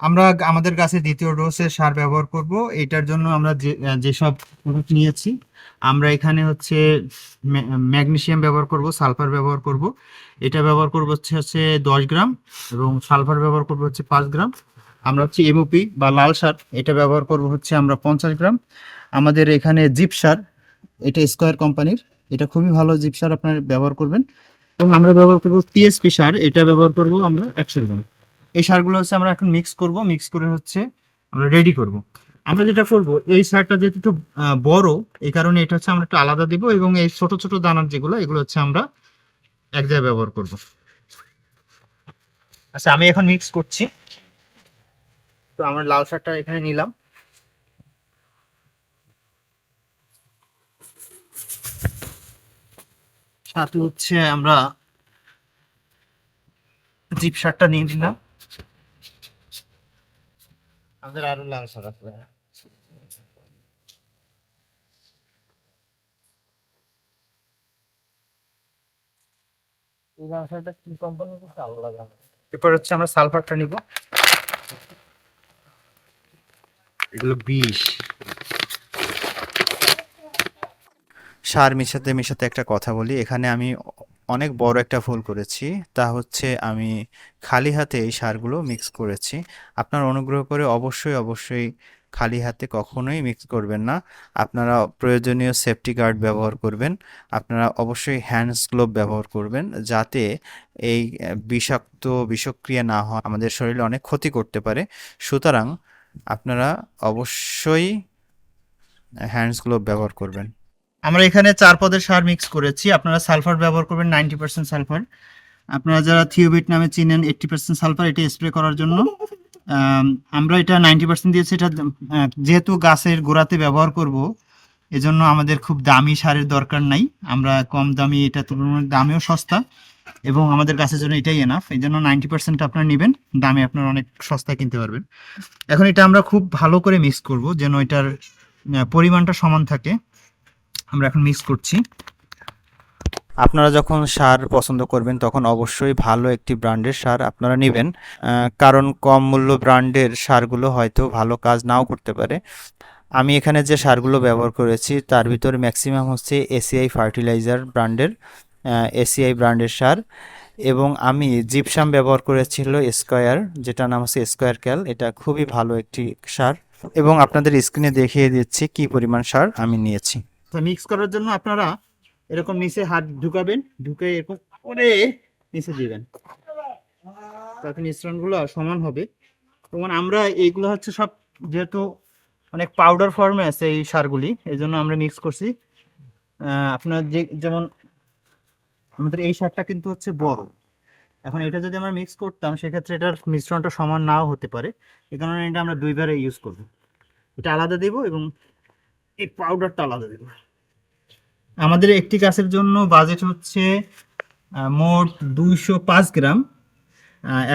আমরা আমাদের গাছে দ্বিতীয় ডোজের সার ব্যবহার করব। এটার জন্য আমরা যে যেসব প্রোডাক্ট নিয়েছি, আমরা এখানে হচ্ছে ম্যাগনেসিয়াম ব্যবহার করব সালফার ব্যবহার করব। এটা ব্যবহার করব হচ্ছে হচ্ছে দশ গ্রাম এবং সালফার ব্যবহার করব হচ্ছে পাঁচ গ্রাম। আমরা হচ্ছে এমওপি বা লাল সার, এটা ব্যবহার করব হচ্ছে আমরা পঞ্চাশ গ্রাম। আমাদের এখানে জিপ সার, এটা স্কোয়ার কোম্পানির, এটা খুবই ভালো জিপ সার আপনার ব্যবহার করবেন। এবং আমরা ব্যবহার করব টিএসপি সার, এটা ব্যবহার করব আমরা একশো গ্রাম। এই সারগুলো হচ্ছে আমরা এখন মিক্স করব মিক্স করে হচ্ছে আমরা রেডি করব। আমরা যেটা করব, এই সারটা যেহেতু একটু বড়, এই কারণে এটা হচ্ছে আমরা একটু আলাদা দিব এবং এই ছোট ছোট দানার যেগুলো, এগুলো হচ্ছে আমরা এক জায়গায় ব্যবহার করব। আচ্ছা আমি এখন মিক্স করছি। তো আমরা লাল সারটা এখানে নিলাম। সাথে হচ্ছে আমরা জিপ সারটা নিয়ে নিলাম। আমাদের আরও লাল এই লাল কি কোম্পানির ভালো লাগে এরপর হচ্ছে আমরা সালফারটা নিব। এগুলো বিষ। সার মিশাতে মিশাতে একটা কথা বলি। এখানে আমি অনেক বড় একটা ভুল করেছি। তা হচ্ছে আমি খালি হাতে এই সারগুলো মিক্স করেছি। আপনার অনুগ্রহ করে অবশ্যই অবশ্যই খালি হাতে কখনোই মিক্স করবেন না। আপনারা প্রয়োজনীয় সেফটি গার্ড ব্যবহার করবেন। আপনারা অবশ্যই হ্যান্ডস গ্লোভ ব্যবহার করবেন যাতে এই বিষাক্ত বিষক্রিয়া না হয় আমাদের শরীরে অনেক ক্ষতি করতে পারে। সুতরাং আপনারা অবশ্যই হ্যান্ডস গ্লোভ ব্যবহার করবেন। আমরা এখানে চার পদের সার মিক্স করেছি। আপনারা সালফার ব্যবহার করবেন নাইনটি পার্সেন্ট সালফার। আপনারা যারা থিওবিট নামে চিনেন এইটটি পার্সেন্ট সালফার এটা স্প্রে করার জন্য। আম, আমরা এটা নাইনটি পার্সেন্ট দিয়েছি। এটা যেহেতু গাছের গোড়াতে ব্যবহার করব এজন্য আমাদের খুব দামি সারের দরকার নাই। আমরা কম দামি এটা তুলনায় দামেও সস্তা এবং আমাদের গাছের জন্য এটাই এনাফ এই জন্য নাইনটি পার্সেন্ট আপনারা নেবেন। দামে আপনারা অনেক সস্তায় কিনতে পারবেন। এখন এটা আমরা খুব ভালো করে মিক্স করব যেন এটার পরিমাণটা সমান থাকে। আমরা এখন মিক্স করছি। আপনারা যখন সার পছন্দ করবেন, তখন অবশ্যই ভালো একটি ব্র্যান্ডের সার আপনারা নেবেন। কারণ কম মূল্য ব্র্যান্ডের সারগুলো হয়তো ভালো কাজ নাও করতে পারে। আমি এখানে যে সারগুলো ব্যবহার করেছি, তার ভিতরে ম্যাক্সিমাম হচ্ছে এসিআই ফার্টিলাইজার ব্র্যান্ডের এসিআই ব্র্যান্ডের সার। এবং আমি জিপসাম ব্যবহার করেছিল স্কোয়ার যেটা নাম হচ্ছে স্কোয়ার ক্যাল এটা খুবই ভালো একটি সার। এবং আপনাদের স্ক্রিনে দেখিয়ে দিচ্ছি কি পরিমাণ সার আমি নিয়েছি। তো মিক্স করার জন্য আপনারা এরকম নিচে হাত ঢুকাবেন, ঢুকে এরকম করে নিচে দিবেন। তাতে মিশ্রণগুলো সমান হবে। এবং আমরা এইগুলো হচ্ছে সব যেহেতু অনেক পাউডার ফর্মে আছে এই সারগুলি এই জন্য আমরা মিক্স করছি। আপনার যে, যেমন আমাদের এই সারটা কিন্তু হচ্ছে বড়। এখন এটা যদি আমরা মিক্স করতাম, সেক্ষেত্রে এটার মিশ্রণটা সমান নাও হতে পারে। এই কারণে এটা আমরা দুইবারে ইউজ করব। এটা আলাদা দেব এবং এই পাউডারটা আলাদা দেব আমাদের একটি গাছের জন্য বাজেট হচ্ছে মোট দুইশো পাঁচ গ্রাম।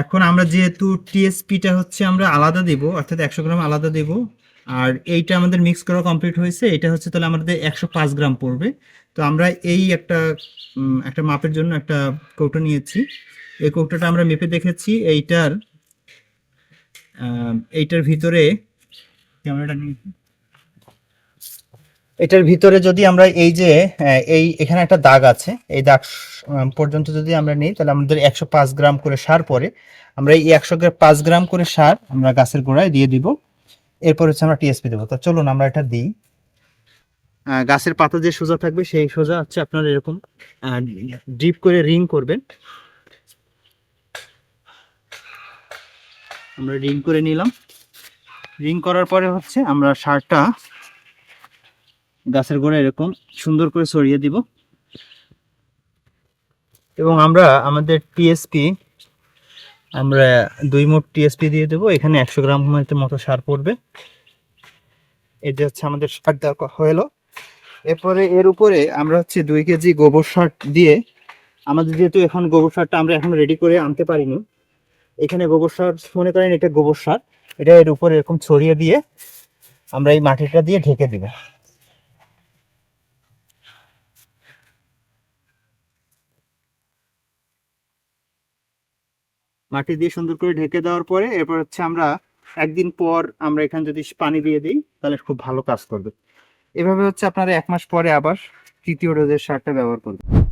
এখন আমরা যেহেতু টিএসপিটা হচ্ছে আমরা আলাদা দেব অর্থাৎ একশো গ্রাম আলাদা দেব আর এইটা আমাদের মিক্স করা কমপ্লিট হয়েছে এটা হচ্ছে তাহলে আমাদের একশো পাঁচ গ্রাম পড়বে। তো আমরা এই একটা একটা মাপের জন্য একটা কৌটো নিয়েছি। এই কৌটোটা আমরা মেপে দেখেছি এইটার এইটার ভিতরে ক্যামেরাটা নিয়ে এটার ভিতরে যদি আমরা এই যে এই এখানে একটা দাগ আছে, এই দাগ পর্যন্ত যদি আমরা নিই, তাহলে আমাদের একশো পাঁচ গ্রাম করে সার পরে আমরা এই একশো পাঁচ গ্রাম করে সার আমরা গাছের গোড়ায় দিয়ে দিব। এরপর হচ্ছে আমরা টিএসপি দেবো। তো চলুন আমরা এটা দিই। গাছের পাতা যে সোজা থাকবে, সেই সোজা হচ্ছে আপনার এরকম ডিপ করে রিং করবেন। আমরা রিং করে নিলাম। রিং করার পরে হচ্ছে আমরা সারটা গাছের গোড়া এরকম সুন্দর করে ছড়িয়ে দিব। এবং আমরা, আমাদের টিএসপি আমরা দুই মোট টিএসপি দিয়ে দেবো। এখানে একশো গ্রাম মতো সার পড়বে। যে হচ্ছে আমাদের সার দেওয়া হলো। এরপরে এর উপরে আমরা হচ্ছে দুই কেজি গোবর সার দিয়ে, আমাদের যেহেতু এখন গোবর সারটা আমরা এখন রেডি করে আনতে পারিনি, এখানে গোবর সার, মনে করেন এটা গোবর সার, এটা এর উপরে এরকম ছড়িয়ে দিয়ে আমরা এই মাটিটা দিয়ে ঢেকে দিব। মাটি দিয়ে সুন্দর করে ঢেকে দেওয়ার পরে এরপর হচ্ছে আমরা একদিন পর আমরা এখানে যদি পানি দিয়ে দিই, তাহলে খুব ভালো কাজ করবে। এভাবে হচ্ছে আপনারা এক মাস পরে আবার তৃতীয় ডোজের সারটা ব্যবহার করবেন।